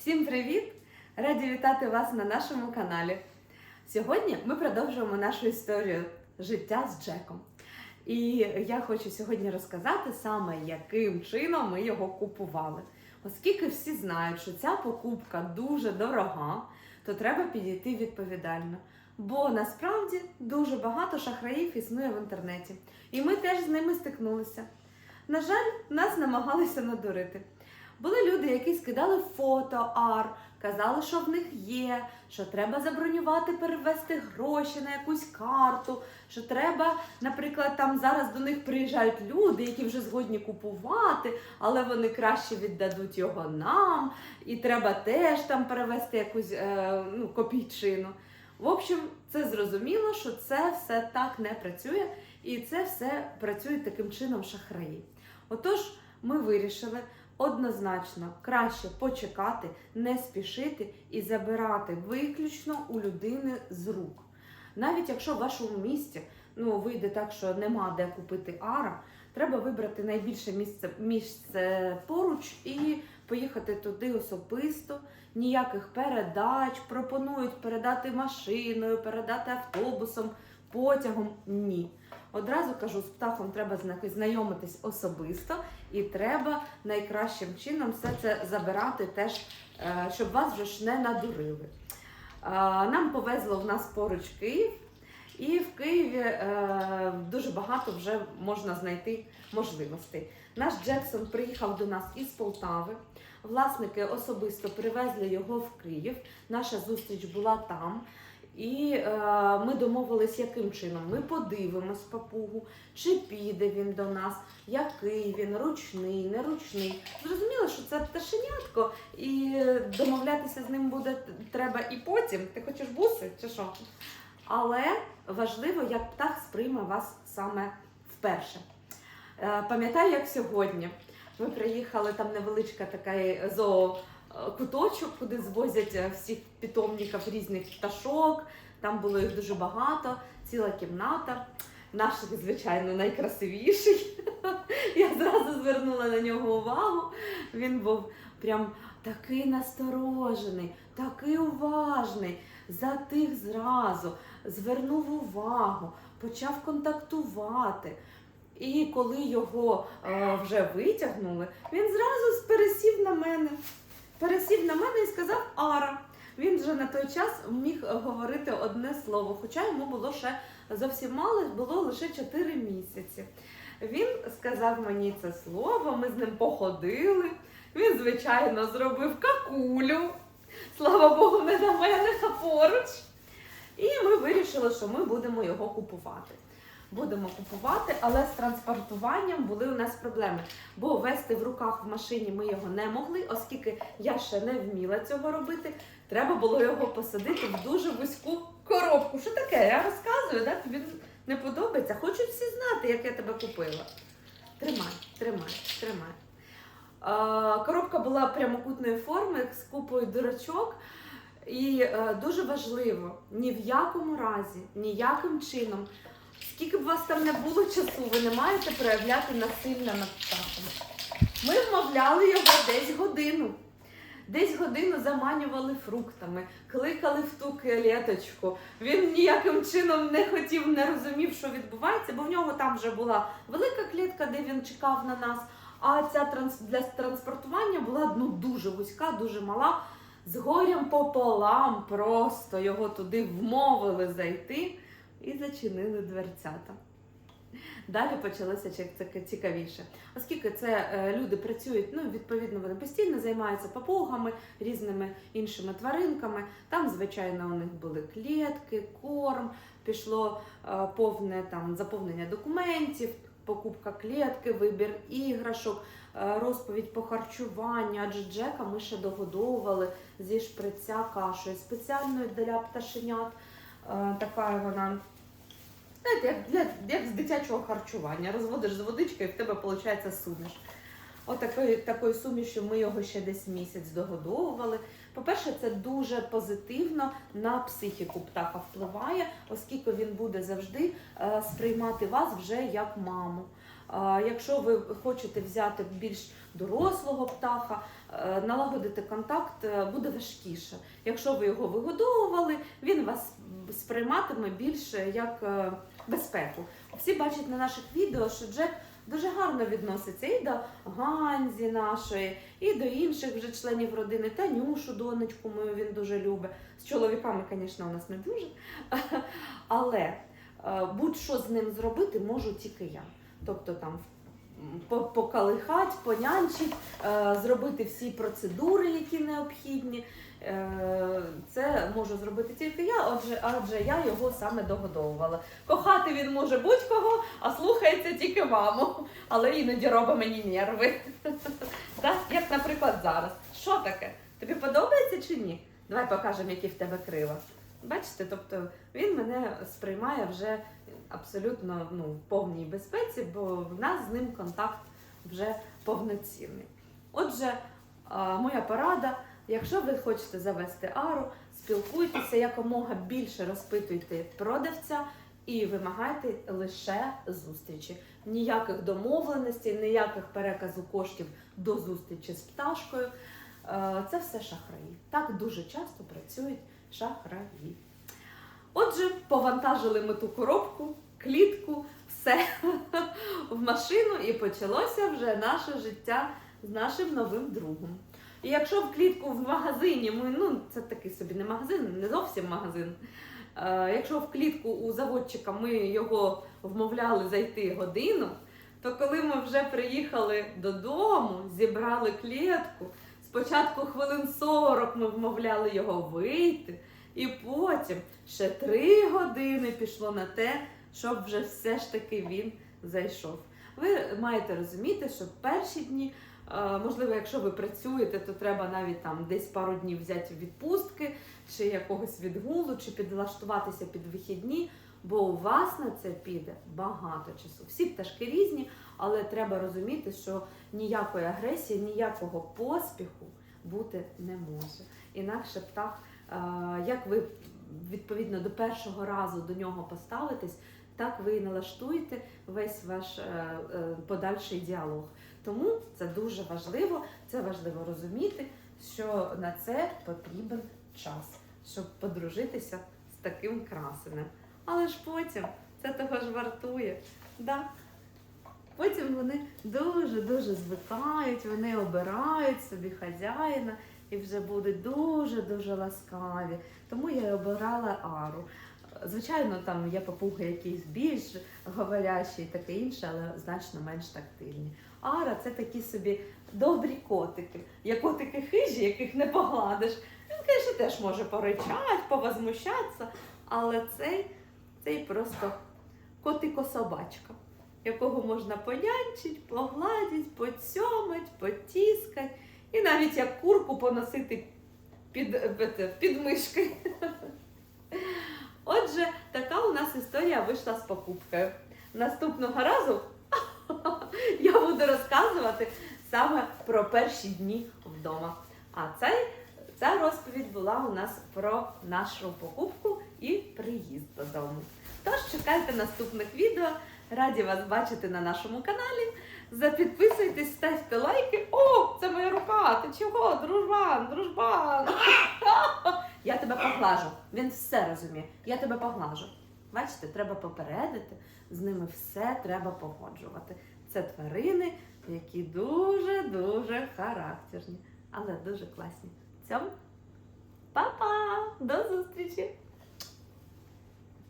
Всім привіт! Раді вітати вас на нашому каналі. Сьогодні ми продовжуємо нашу історію життя з Джеком. І я хочу сьогодні розказати саме, яким чином ми його купували. Оскільки всі знають, що ця покупка дуже дорога, то треба підійти відповідально. Бо насправді дуже багато шахраїв існує в інтернеті. І ми теж з ними стикнулися. На жаль, нас намагалися надурити. Були люди, які скидали фото ар, казали, що в них є, що треба забронювати, перевести гроші на якусь карту, що треба, наприклад, там зараз до них приїжджають люди, які вже згодні купувати, але вони краще віддадуть його нам, і треба теж там перевести якусь е, ну, копійчину. В общем, це зрозуміло, що це все так не працює, і це все працює таким чином шахраї. Отож, ми вирішили однозначно краще почекати, не спішити і забирати виключно у людини з рук. Навіть якщо в вашому місті ну, вийде так, що нема де купити ара, треба вибрати найбільше місце, місце поруч і поїхати туди особисто. Ніяких передач, пропонують передати машиною, передати автобусом, потягом. Ні. Одразу кажу, з птахом треба знайомитись особисто, і треба найкращим чином все це забирати теж, е, щоб вас вже ж не надурили. Е, Нам повезло в нас поруч Київ, і в Києві е, дуже багато вже можна знайти можливостей. Наш Джексон приїхав до нас із Полтави. Власники особисто привезли його в Київ. Наша зустріч була там. І е, ми домовились, яким чином. Ми подивимось папугу, чи піде він до нас, який він, ручний, неручний. Зрозуміло, що це пташенятко, і домовлятися з ним буде треба і потім. Ти хочеш буси чи що? Але важливо, як птах сприйме вас саме вперше. Е, Пам'ятаю, як сьогодні. Ми приїхали, там невеличка така зоо е, куточок, куди звозять е, всіх питомників різних пташок. Там було їх дуже багато, ціла кімната. Наш, звичайно, найкрасивіший. Я зразу звернула на нього увагу. Він був прям такий насторожений, такий уважний, затих зразу, звернув увагу, почав контактувати. І коли його е, вже витягнули, він зразу пересів на мене. Пересів на мене і сказав Ара. Він вже на той час міг говорити одне слово, хоча йому було ще зовсім мало, було лише 4 місяці. Він сказав мені це слово, ми з ним походили. Він, звичайно, зробив какулю. Слава Богу, не на мене, а поруч. І ми вирішили, що ми будемо його купувати. Будемо купувати, але з транспортуванням були у нас проблеми. Бо вести в руках в машині ми його не могли, оскільки я ще не вміла цього робити. Треба було його посадити в дуже вузьку коробку. Що таке? Я розказую, да? тобі не подобається. Хочуть всі знати, як я тебе купила. Тримай, тримай, тримай. Е, коробка була прямокутної форми з купою дирочок. І е, дуже важливо, ні в якому разі, ніяким чином, скільки б у вас там не було часу, ви не маєте проявляти насилля над птахом. Ми вмовляли його десь годину. Десь годину заманювали фруктами, кликали в ту клеточку. Він ніяким чином не хотів, не розумів, що відбувається, бо в нього там вже була велика клітка, де він чекав на нас. А ця для транспортування була ну, дуже вузька, дуже мала. З горем пополам просто його туди вмовили зайти і зачинили дверцята. Далі почалося цікавіше. Оскільки це е, люди працюють, ну відповідно, вони постійно займаються папугами, різними іншими тваринками. Там, звичайно, у них були клітки, корм, пішло е, повне там заповнення документів, покупка клітки, вибір іграшок, е, розповідь по харчуванню. Адже Джека ми ще догодовували зі шприця кашею спеціальною для пташенят. Е, Така вона. Знаєте, як, для, як з дитячого харчування. Розводиш з водичкою, і в тебе виходить суміш. Отакою такою сумішю ми його ще десь місяць догодовували. По-перше, це дуже позитивно на психіку птаха впливає, оскільки він буде завжди е, сприймати вас вже як маму. Якщо ви хочете взяти більш дорослого птаха, е, налагодити контакт е, буде важкіше. Якщо ви його вигодовували, він вас сприйматиме більше як е, безпеку. Всі бачать на наших відео, що Джек дуже гарно відноситься і до Ганзі нашої, і до інших вже членів родини. Танюшу, донечку мою він дуже любить. З чоловіками, звісно, у нас не дуже. Але будь-що з ним зробити можу тільки я. Тобто там покалихать, понянчить, е, зробити всі процедури, які необхідні. Е, Це можу зробити тільки я, адже, адже я його саме догодовувала. Кохати він може будь-кого, а слухається тільки маму, але іноді робить мені нерви. Як, наприклад, зараз. Що таке? Тобі подобається чи ні? Давай покажемо, які в тебе крила. Бачите, тобто він мене сприймає вже абсолютно ну, в повній безпеці, бо в нас з ним контакт вже повноцінний. Отже, моя порада, якщо ви хочете завести ару, спілкуйтеся якомога більше розпитуйте продавця і вимагайте лише зустрічі. Ніяких домовленостей, ніяких переказу коштів до зустрічі з пташкою. Е, Це все шахраї. Так дуже часто працюють шахраї. Отже, повантажили ми ту коробку, клітку, все в машину, і почалося вже наше життя з нашим новим другом. І якщо в клітку в магазині ми, ну це такий собі не магазин, не зовсім магазин. Е, якщо в клітку у заводчика ми його вмовляли зайти годину, то коли ми вже приїхали додому, зібрали клітку, спочатку хвилин 40 ми вмовляли його вийти, і потім ще 3 години пішло на те, щоб вже все ж таки він зайшов. Ви маєте розуміти, що перші дні, е, можливо, якщо ви працюєте, то треба навіть там десь пару днів взяти відпустки, чи якогось відгулу, чи підлаштуватися під вихідні, бо у вас на це піде багато часу. Всі пташки різні, але треба розуміти, що ніякої агресії, ніякого поспіху бути не може. Інакше птах, як ви відповідно до першого разу до нього поставитесь, так ви і налаштуєте весь ваш е, е, подальший діалог. Тому це дуже важливо, це важливо розуміти, що на це потрібен час, щоб подружитися з таким красенем. Але ж потім це того ж вартує. Да? Потім вони дуже-дуже звикають, вони обирають собі хазяїна і вже будуть дуже-дуже ласкаві. Тому я обирала ару. Звичайно, там є папуги якісь більш говорящі і таке інше, але значно менш тактильні. Ара це такі собі добрі котики. Є котики хижі, яких не погладиш. Він, звісно, теж може поричати, повозмущатися, але цей, цей просто котико-собачка, якого можна понянчить, погладить, поцьомать, потіскать і навіть як курку поносити під, мишки. Отже, така у нас історія вийшла з покупкою. Наступного разу я буду розказувати саме про перші дні вдома. А цей, ця розповідь була у нас про нашу покупку і приїзд додому. Тож чекайте наступних відео. Раді вас бачити на нашому каналі. Запідписуйтесь, ставте лайки. О, це моя рука! Ти чого? Дружбан, дружбан! Я тебе поглажу. Він все розуміє. Я тебе поглажу. Бачите, треба попередити, з ними все треба погоджувати. Це тварини, які дуже-дуже характерні, але дуже класні. Цьому па-па! До зустрічі!